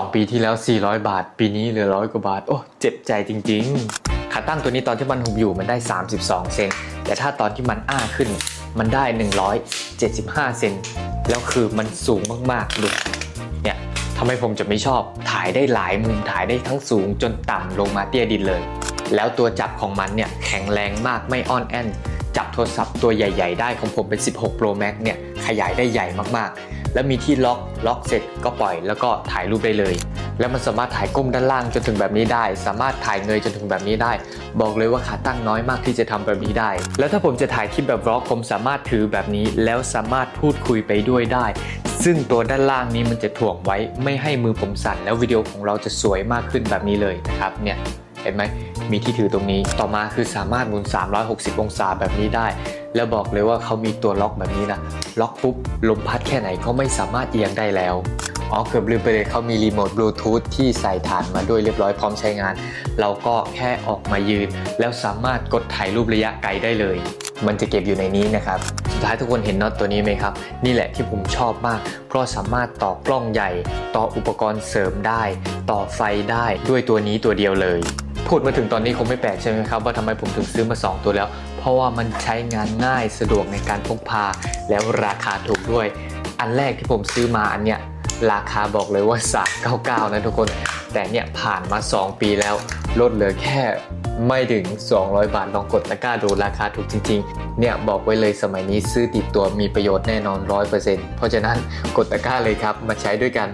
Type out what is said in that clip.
2 ปีที่แล้ว 400 บาท ปีนี้เหลือร้อยกว่าบาท โอ้เจ็บใจจริง ๆ ขาตั้งตัวนี้ตอนที่มันหุบอยู่มันได้ 32 เซนแต่ถ้าตอนที่มันอ้าขึ้นมันได้ 175 เซนแล้วคือมันสูงมากๆดูเนี่ยทำไมผมจะไม่ชอบถ่ายได้หลายมุมถ่ายได้ทั้งสูงจนต่ำลงมาเตี้ยดินเลย แล้วตัวจับของมันเนี่ยแข็งแรงมากไม่อ่อนแอนจับโทรศัพท์ตัวใหญ่ ๆ ได้ของผมเป็น 16 Pro Max เนี่ยขยายได้ใหญ่มากๆ แล้วมีที่ล็อกล็อกเสร็จก็ปล่อยแล้วก็ถ่ายรูปได้เลย แล้วมันสามารถถ่ายก้มด้านล่างจนถึงแบบนี้ได้ สามารถถ่ายเงยจนถึงแบบนี้ได้ บอกเลยว่าขาตั้งน้อยมากที่จะทำแบบนี้ได้ แล้วถ้าผมจะถ่ายคลิปแบบบล็อกผมสามารถถือแบบนี้ แล้วสามารถพูดคุยไปด้วยได้ ซึ่งตัวด้านล่างนี้มันจะถ่วงไว้ไม่ให้มือผมสั่นแล้ววิดีโอของเราจะสวยมากขึ้นแบบนี้เลยนะครับเนี่ย เห็นไหมมีที่ถือตรงนี้ ต่อมาคือสามารถหมุน 360 องศาแบบนี้ได้ แล้วบอกเลยว่าเขามีตัวล็อกแบบนี้นะ ล็อกปุ๊บ ลมพัดแค่ไหนก็ไม่สามารถเอียงได้แล้วอ๋อเกือบลืมไปเลยเขามีรีโมทบลูทูธที่ใส่ฐานมาด้วยเรียบร้อยพร้อมใช้งาน เราก็แค่ออกมายืน แล้วสามารถกดถ่ายรูประยะไกลได้เลย มันจะเก็บอยู่ในนี้นะครับ สุดท้ายทุกคนเห็นน็อตตัวนี้ไหมครับ นี่แหละที่ผมชอบมาก เพราะสามารถต่อกล้องใหญ่ ต่ออุปกรณ์เสริมได้ ต่อไฟได้ด้วยตัวนี้ตัวเดียวเลย พูดมาถึงตอนนี้คงไม่แปลกใช่ไหมครับว่าทำไมผมถึงซื้อมา 2 ตัวแล้ว เพราะว่ามันใช้งานง่ายสะดวกในการพกพา แล้วราคาถูกด้วย อันแรกที่ผมซื้อมาอันเนี้ยราคาบอกเลยว่า 399 นะทุกคน แต่เนี่ยผ่านมา 2 ปีแล้ว ลดเหลือแค่ไม่ถึง 200 บาทลองกดตะกร้าดูราคาถูกจริง ๆ เนี่ยบอกไว้เลยสมัยนี้ซื้อติดตัวมีประโยชน์แน่นอน 100%เพราะฉะนั้นกดตะกร้าเลยครับมาใช้ด้วยกัน